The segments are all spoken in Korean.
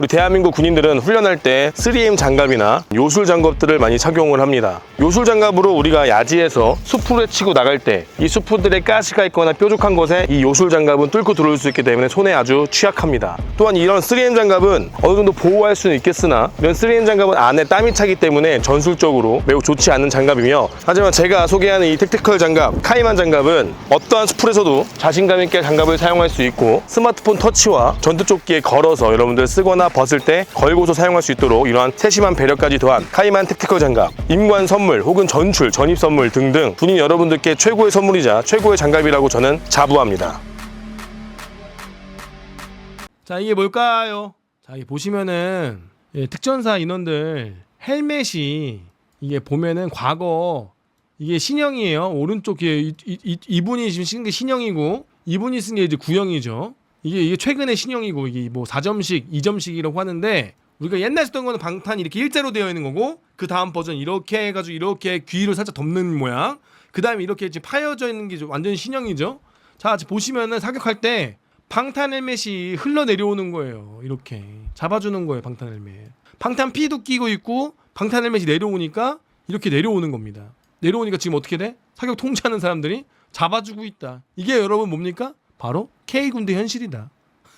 우리 대한민국 군인들은 훈련할 때 3M 장갑이나 요술 장갑들을 많이 착용을 합니다. 요술 장갑으로 우리가 야지에서 숲을 치고 나갈 때이 숲들에 가시가 있거나 뾰족한 곳에 이 요술 장갑은 뚫고 들어올 수 있기 때문에 손에 아주 취약합니다. 또한 이런 3M 장갑은 어느 정도 보호할 수는 있겠으나 이런 3M 장갑은 안에 땀이 차기 때문에 전술적으로 매우 좋지 않은 장갑이며 하지만 제가 소개하는 이 택티컬 장갑 카이만 장갑은 어떠한 숲에서도 자신감 있게 장갑을 사용할 수 있고 스마트폰 터치와 전투조끼에 걸어서 여러분들 쓰거나 벗을 때 걸고서 사용할 수 있도록 이러한 세심한 배려까지 더한 카이만 택티컬 장갑 임관 선물 혹은 전출 전입 선물 등등 군인 여러분들께 최고의 선물이자 최고의 장갑이라고 저는 자부합니다. 자 이게 뭘까요? 자 이게 보시면은 예, 특전사 인원들 헬멧이 이게 보면은 과거 이게 신형이에요. 오른쪽 뒤에 이, 이, 이, 이 분이 지금 쓴 게 신형이고 이분이 쓴 게 이제 구형이죠. 이게 이게 최근의 신형이고 이게 뭐 4점식, 2점식이라고 하는데 우리가 옛날 쓰던 거는 방탄이 이렇게 일자로 되어 있는 거고 그 다음 버전 이렇게 해가지고 이렇게 귀를 살짝 덮는 모양. 그 다음에 이렇게 지금 파여져 있는 게좀 완전 신형이죠. 자 보시면은 사격할 때 방탄 헬멧이 흘러 내려오는 거예요. 이렇게 잡아주는 거예요. 방탄 헬멧. 방탄 피도 끼고 있고 방탄 헬멧이 내려오니까 이렇게 내려오는 겁니다. 내려오니까 지금 어떻게 돼? 사격 통제하는 사람들이 잡아주고 있다. 이게 여러분 뭡니까? 바로 K 군대 현실이다.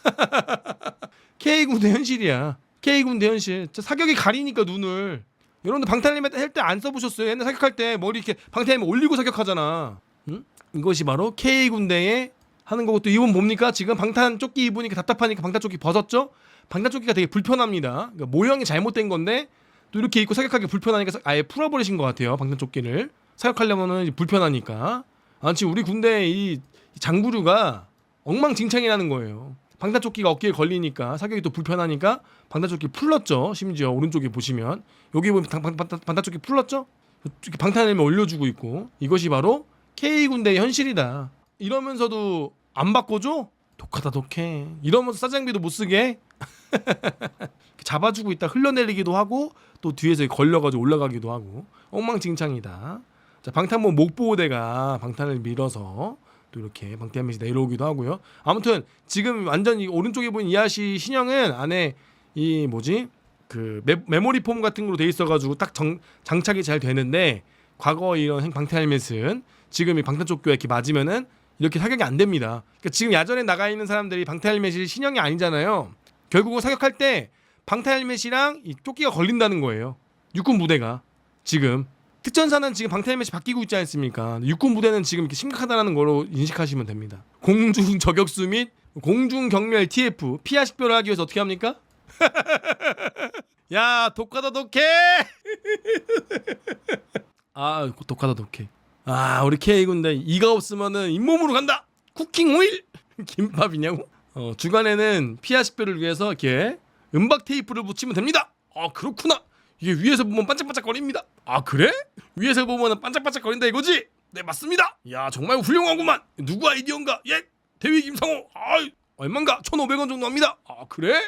K 군대 현실이야. K 군대 현실. 저 사격이 가리니까 눈을. 여러분들 방탄 헬멧 할때 안 써보셨어요? 옛날 사격할 때 머리 이렇게 방탄 헬멧 올리고 사격하잖아. 응? 이것이 바로 K 군대의 하는 거고 또 이분 뭡니까? 지금 방탄 조끼 입으니까 답답하니까 방탄 조끼 벗었죠? 방탄 조끼가 되게 불편합니다. 그러니까 모형이 잘못된 건데 또 이렇게 입고 사격하기 불편하니까 아예 풀어버리신 것 같아요. 방탄 조끼를 사격하려면은 이제 불편하니까. 아 지금 우리 군대 이 장구류가 엉망진창이라는 거예요. 방탄 조끼가 어깨에 걸리니까 사격이 또 불편하니까 방탄 조끼 풀렀죠. 심지어 오른쪽에 보시면 여기 보면 방, 방, 방탄, 방탄 조끼 풀렀죠. 이렇게 방탄 헬멧 올려주고 있고 이것이 바로 K 군대의 현실이다. 이러면서도 안 바꿔줘? 독하다 독해. 이러면서 사장비도 못 쓰게 잡아주고 있다 흘러내리기도 하고 또 뒤에서 걸려가지고 올라가기도 하고 엉망진창이다. 자 방탄모 목보호대가 방탄을 밀어서 또 이렇게 방탄met이 내려오기도 하고요. 아무튼 지금 완전 히 오른쪽에 보이는 이하시 신형은 안에 이 뭐지 그 메, 메모리 폼 같은 걸로 돼 있어가지고 딱 정, 장착이 잘 되는데 과거 이런 방탄 헬멧은 지금 이 방탄 조끼가 이렇게 맞으면은 이렇게 사격이 안 됩니다. 그러니까 지금 야전에 나가 있는 사람들이 방탄 헬멧이 신형이 아니잖아요. 결국은 사격할 때 방탄 헬멧이랑 이 조끼가 걸린다는 거예요. 육군 부대가 지금 특전사는 지금 방탄 헬멧이 바뀌고 있지 않습니까? 육군 부대는 지금 이렇게 심각하다는 거로 인식하시면 됩니다. 공중 저격수 및 공중 경멸 TF 피하 식별을 하기 위해서 어떻게 합니까? 야 독하다 독해. 아 독하다 독해. 아 우리 K 군대 이가 없으면은 잇몸으로 간다. 쿠킹 오일 김밥이냐고? 어, 주간에는 피하 식별을 위해서 이렇게 음박 테이프를 붙이면 됩니다. 아 그렇구나. 이게 위에서 보면 반짝반짝거립니다. 아 그래? 위에서 보면 반짝반짝거린다 이거지? 네 맞습니다. 야 정말 훌륭하구만. 누구 아이디어인가? 예 대위 김상호. 아 얼마인가? 1,500원 정도 합니다. 아 그래?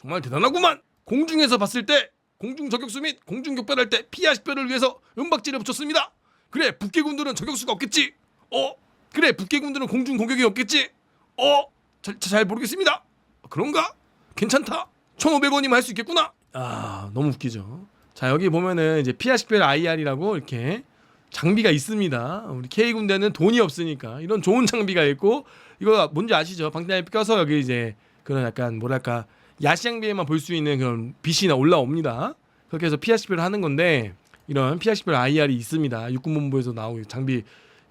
정말 대단하구만. 공중에서 봤을 때 공중 저격수 및 공중 격발할 때 피하 식별을 위해서 음박지를 붙였습니다. 그래 북계군들은 저격수가 없겠지. 어 그래 북계군들은 공중 공격이 없겠지. 어 잘, 잘 모르겠습니다. 그런가? 괜찮다. 1,500원이면 할 수 있겠구나. 아, 너무 웃기죠. 자, 여기 보면은 이제 피아 식별 IR이라고 이렇게 장비가 있습니다. 우리 K 군대는 돈이 없으니까 이런 좋은 장비가 있고 이거 뭔지 아시죠? 방탄에 껴서 여기 이제 그런 약간 뭐랄까 야시장비에만 볼 수 있는 그런 빛이 올라옵니다. 그렇게 해서 피아 식별을 하는 건데 이런 피아 식별 IR이 있습니다. 육군본부에서 나오고 장비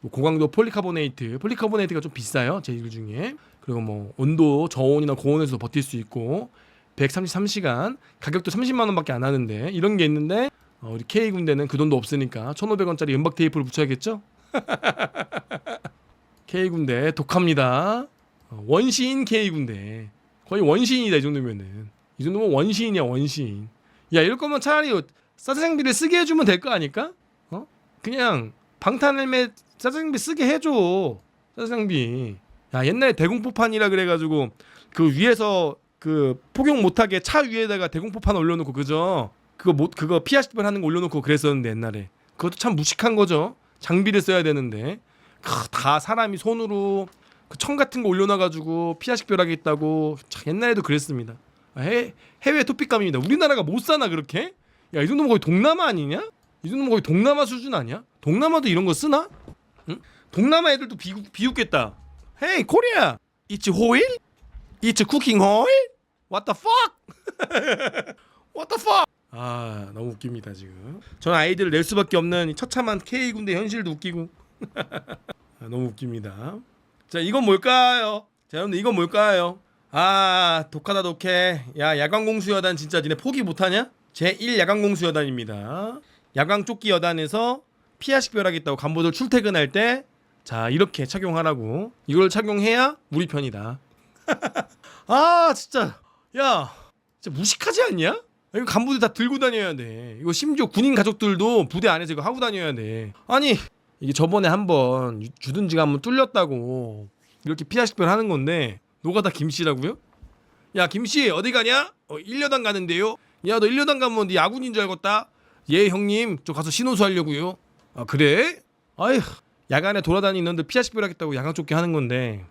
뭐 고강도 폴리카보네이트, 폴리카보네이트가 좀 비싸요. 제일 중에. 그리고 뭐 온도 저온이나 고온에서 버틸 수 있고 133시간 가격도 30만 원밖에 안 하는데 이런 게 있는데 어, 우리 K 군대는 그 돈도 없으니까 1,500원짜리 음박 테이프를 붙여야겠죠? K 군대 독합니다. 어, 원시인 K 군대 거의 원시인이다 이 정도면은 이 정도면 원시인이야 원시인. 야 이럴 거면 차라리 사장비를 쓰게 해주면 될 거 아닐까? 어? 그냥 방탄 헬멧 사장비 쓰게 해줘 사장비. 야 옛날에 대공포판이라 그래가지고 그 위에서 그 포격 못하게 차 위에다가 대공포판 올려놓고 그죠? 그거 못 그거 식별 하는 거 올려놓고 그랬었는데 옛날에 그것도 참 무식한 거죠. 장비를 써야 되는데 크, 다 사람이 손으로 그 청 같은 거 올려놔가지고 피하 식별하겠다고 참 옛날에도 그랬습니다. 해, 해외 토픽감입니다. 우리나라가 못 사나 그렇게? 야 이 정도면 거의 동남아 아니냐? 이 정도면 거의 동남아 수준 아니야? 동남아도 이런 거 쓰나? 응? 동남아 애들도 비, 비웃겠다. Hey 코리아, it's 호일? It's cooking oil? What the fuck? What the fuck? 아 너무 웃깁니다 지금. 저는 아이들을 낼 수밖에 없는 이 처참한 K 군대 현실도 웃기고. 아, 너무 웃깁니다. 자 이건 뭘까요? 자 여러분들 이건 뭘까요? 아 독하다 독해. 야 야광공수 여단 진짜 니네 포기 못하냐? 제1 야광공수 여단입니다. 야광 조끼 여단에서 피아 식별하겠다고 간부들 출퇴근할 때 자 이렇게 착용하라고 이걸 착용해야 우리 편이다. 아 진짜 야 진짜 무식하지 않냐? 이거 간부들 다 들고 다녀야 돼. 이거 심지어 군인 가족들도 부대 안에서 이거 하고 다녀야 돼. 아니 이게 저번에 한번 유- 주둔지가 한번 뚫렸다고 이렇게 피아 식별 하는 건데 노가다 김씨라고요? 야 김씨 어디 가냐? 어 1여단 가는데요. 야 너 1여단 가면 네 야군인 줄 알겠다. 예 형님 저 가서 신호수 하려고요. 아 그래? 아휴 야간에 돌아다니는 놈들 피아 식별 하겠다고 야광조끼 하는 건데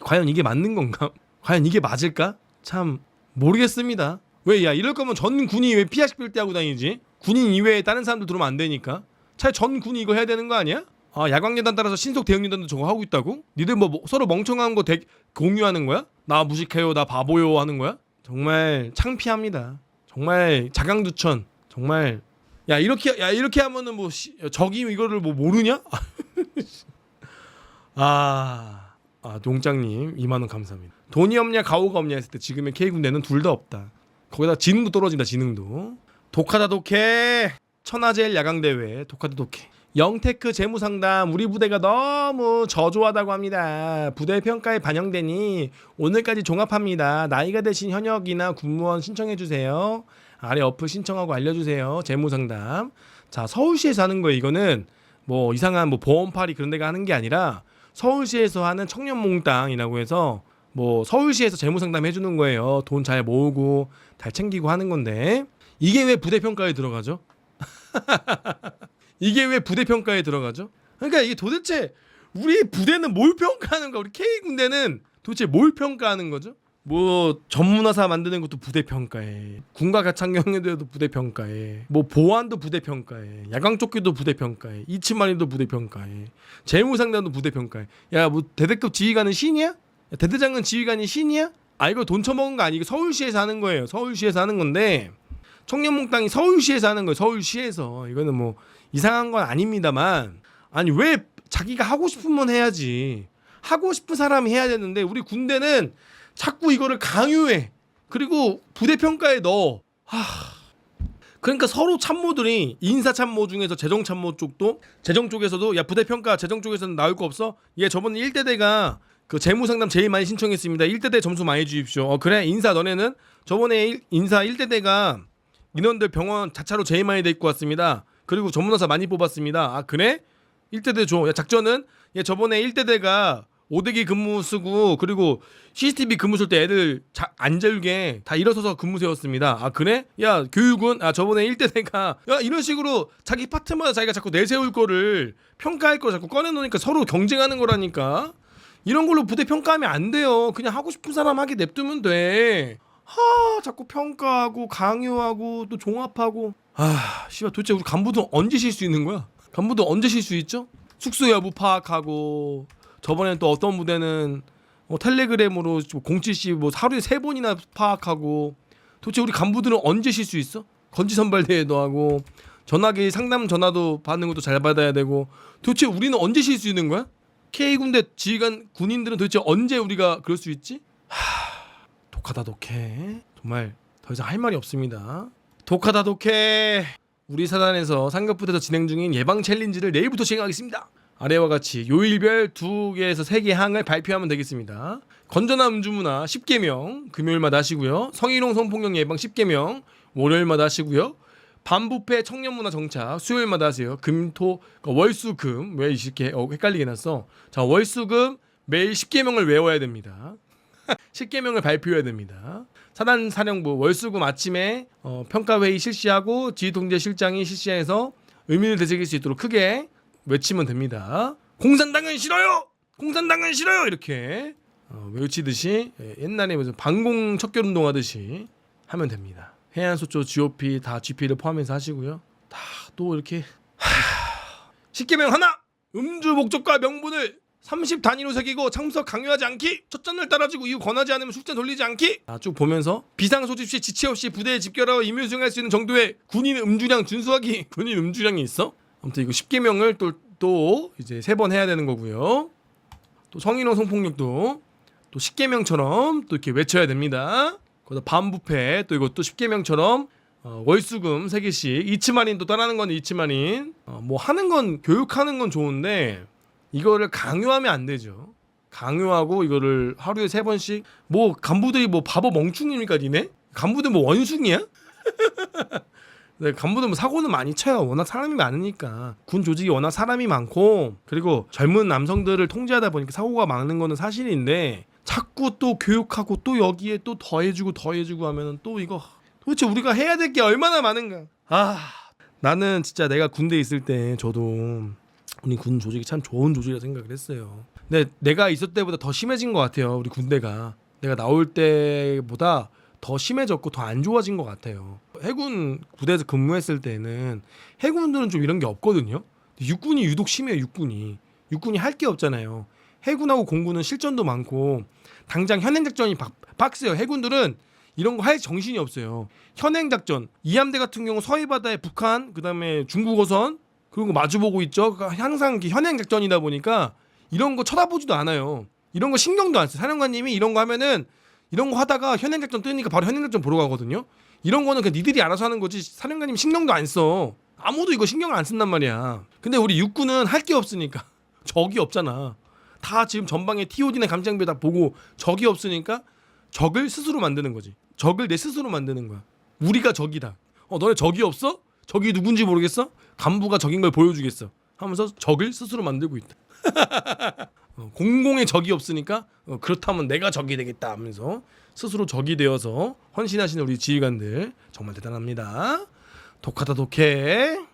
과연 이게 맞는 건가? 과연 이게 맞을까? 참 모르겠습니다. 왜 야 이럴 거면 전 군이 왜 피아 식별 때 하고 다니지? 군인 이외에 다른 사람들 들어오면 안 되니까. 차라리 전 군이 이거 해야 되는 거 아니야? 아 야광여단 따라서 신속 대응여단도 저거 하고 있다고? 니들 뭐, 뭐 서로 멍청한 거 대, 공유하는 거야? 나 무식해요, 나 바보요 하는 거야? 정말 창피합니다. 정말 자강두천. 정말 야 이렇게 야 이렇게 하면은 뭐 시, 적이 이거를 뭐 모르냐? 아, 아 농장님 2만 원 감사합니다. 돈이 없냐 가오가 없냐 했을 때 지금의 K 군대는 둘 다 없다. 거기다 지능도 떨어진다 지능도. 독하다 독해. 천하제일 야광 대회 독하다 독해. 영테크 재무상담 우리 부대가 너무 저조하다고 합니다. 부대 평가에 반영되니 오늘까지 종합합니다. 나이가 되신 현역이나 군무원 신청해 주세요. 아래 어플 신청하고 알려주세요. 재무상담. 자 서울시에서 하는 거예요. 이거는 뭐 이상한 뭐 보험팔이 그런 데가 하는 게 아니라 서울시에서 하는 청년몽땅이라고 해서 뭐 서울시에서 재무상담 해주는 거예요. 돈 잘 모으고 잘 챙기고 하는 건데 이게 왜 부대 평가에 들어가죠? 이게 왜 부대 평가에 들어가죠? 그러니까 이게 도대체 우리 부대는 뭘 평가하는 거야? 우리 K 군대는 도대체 뭘 평가하는 거죠? 뭐 전문화사 만드는 것도 부대 평가해. 군과 가창경에도 부대 평가해. 뭐 보안도 부대 평가해. 야광조끼도 부대 평가해. 이치마리도 부대 평가해. 재무상담도 부대 평가해. 야뭐 대대급 지휘관은 신이야? 야, 대대장은 지휘관이 신이야? 아 이거 돈 처먹은 거 아니고 서울시에서 하는 거예요. 서울시에서 하는 건데 청년몽땅이 서울시에서 하는 거예요. 서울시에서. 이거는 뭐 이상한 건 아닙니다만. 아니 왜 자기가 하고 싶으면 해야지. 하고 싶은 사람이 해야 되는데 우리 군대는 자꾸 이거를 강요해. 그리고 부대 평가에 넣어. 하... 그러니까 서로 참모들이 인사 참모 중에서 재정 참모 쪽도 재정 쪽에서도 야 부대 평가 재정 쪽에서는 나올 거 없어? 얘 저번에 1대대가 그 재무 상담 제일 많이 신청했습니다 1대대 점수 많이 주십시오 어 그래 인사 너네는 저번에 일- 인사 1대대가 인원들 병원 자차로 제일 많이 데리고 왔습니다. 그리고 전문화사 많이 뽑았습니다. 아 그래? 1대대 줘. 야 작전은 야 저번에 1대대가 오대기 근무 쓰고 그리고 CCTV 근무 쓸 때 애들 자, 안 절게 다 일어서서 근무 세웠습니다. 아 그래? 야 교육은 아 저번에 1대대가 야 이런 식으로 자기 파트마다 자기가 자꾸 내세울 거를 평가할 거 자꾸 꺼내놓으니까 서로 경쟁하는 거라니까. 이런 걸로 부대 평가하면 안 돼요. 그냥 하고 싶은 사람 하게 냅두면 돼. 하 자꾸 평가하고 강요하고 또 종합하고 아 씨발 도대체 우리 간부도 언제 쉴 수 있는 거야? 간부도 언제 쉴 수 있죠? 숙소 여부 파악하고 저번엔 또 어떤 부대는 뭐 텔레그램으로 070뭐 하루에 세 번이나 파악하고 도대체 우리 간부들은 언제 쉴 수 있어? 건지 선발 대회도 하고 전화기 상담 전화도 받는 것도 잘 받아야 되고 도대체 우리는 언제 쉴 수 있는 거야? K 군대 지휘관 군인들은 도대체 언제 우리가 그럴 수 있지? 독하다 독해. 정말 더 이상 할 말이 없습니다. 독하다 독해. 우리 사단에서 상급부대에서 진행 중인 예방 챌린지를 내일부터 시행하겠습니다. 아래와 같이 요일별 두 개에서 세 개 항을 발표하면 되겠습니다. 건전한 음주문화 10개명 금요일마다 하시고요. 성희롱 성폭력 예방 10개명 월요일마다 하시고요 반부패 청년문화 정착 수요일마다 하세요 금토 그러니까 월수금 왜 이렇게 어, 헷갈리게 났어 자 월수금 매일 10개명을 외워야 됩니다 10개명을 발표해야 됩니다. 사단 사령부 월수금 아침에 어, 평가 회의 실시하고 지휘통제 실장이 실시해서 의미를 되새길 수 있도록 크게 외치면 됩니다. 공산당은 싫어요. 공산당은 싫어요. 이렇게 어, 외치듯이 예, 옛날에 무슨 반공 척결 운동 하듯이 하면 됩니다. 해안소초 GOP 다 GP를 포함해서 하시고요. 다 또 이렇게 십계명 하나 음주 목적과 명분을 30 단위로 새기고 참석 강요하지 않기 첫 잔을 따라주고 이후 권하지 않으면 숙제 돌리지 않기. 아, 쭉 보면서 비상 소집 시 지체 없이 부대에 집결하고 임무 수행할 수 있는 정도의 군인 음주량 준수하기. 군인 음주량이 있어? 아무튼 이거 10개명을 또, 또 이제 세 번 해야 되는 거고요. 또 성인용 성폭력도 또 10개명처럼 또 이렇게 외쳐야 됩니다 거기다 반부패 또 이것도 10개명처럼 어, 월수금 3개씩 이치만인 또 따라하는 건 이치만인 어, 뭐 하는 건 교육하는 건 좋은데 이거를 강요하면 안 되죠 강요하고 이거를 하루에 세 번씩 뭐 간부들이 뭐 바보 멍충입니까 니네? 간부들 뭐 원숭이야? 네, 간부들 뭐 사고는 많이 쳐요. 워낙 사람이 많으니까 군 조직이 워낙 사람이 많고 그리고 젊은 남성들을 통제하다 보니까 사고가 많은 거는 사실인데 자꾸 또 교육하고 또 여기에 또 더해주고 더해주고 하면은 또 이거 도대체 우리가 해야 될 게 얼마나 많은가? 아 나는 진짜 내가 군대 에 있을 때 저도 우리 군 조직이 참 좋은 조직이라 생각을 했어요. 근데 내가 있을 때보다 더 심해진 것 같아요. 우리 군대가 내가 나올 때보다 더 심해졌고 더 안 좋아진 것 같아요. 해군 부대에서 근무했을 때는 해군들은 좀 이런 게 없거든요. 육군이 유독 심해요. 육군이 육군이 할 게 없잖아요. 해군하고 공군은 실전도 많고 당장 현행 작전이 박- 빡세요. 해군들은 이런 거 할 정신이 없어요. 현행 작전 이함대 같은 경우 서해 바다에 북한 그다음에 중국 어선 그리고 마주보고 있죠. 그러니까 항상 현행 작전이다 보니까 이런 거 쳐다보지도 않아요. 이런 거 신경도 안 써. 사령관님이 이런 거 하면은 이런 거 하다가 현행 작전 뜨니까 바로 현행 작전 보러 가거든요. 이런 거는 그냥 니들이 알아서 하는 거지. 사령관님 신경도 안 써. 아무도 이거 신경을 안 쓴단 말이야. 근데 우리 육군은 할 게 없으니까 적이 없잖아. 다 지금 전방에 TOD나 감장비 다 보고 적이 없으니까 적을 스스로 만드는 거지. 적을 내 스스로 만드는 거야. 우리가 적이다. 어, 너네 적이 없어? 적이 누군지 모르겠어? 간부가 적인 걸 보여주겠어. 하면서 적을 스스로 만들고 있다. 어, 공공의 적이 없으니까 어, 그렇다면 내가 적이 되겠다 하면서 스스로 적이 되어서 헌신하시는 우리 지휘관들 정말 대단합니다. 독하다 독해.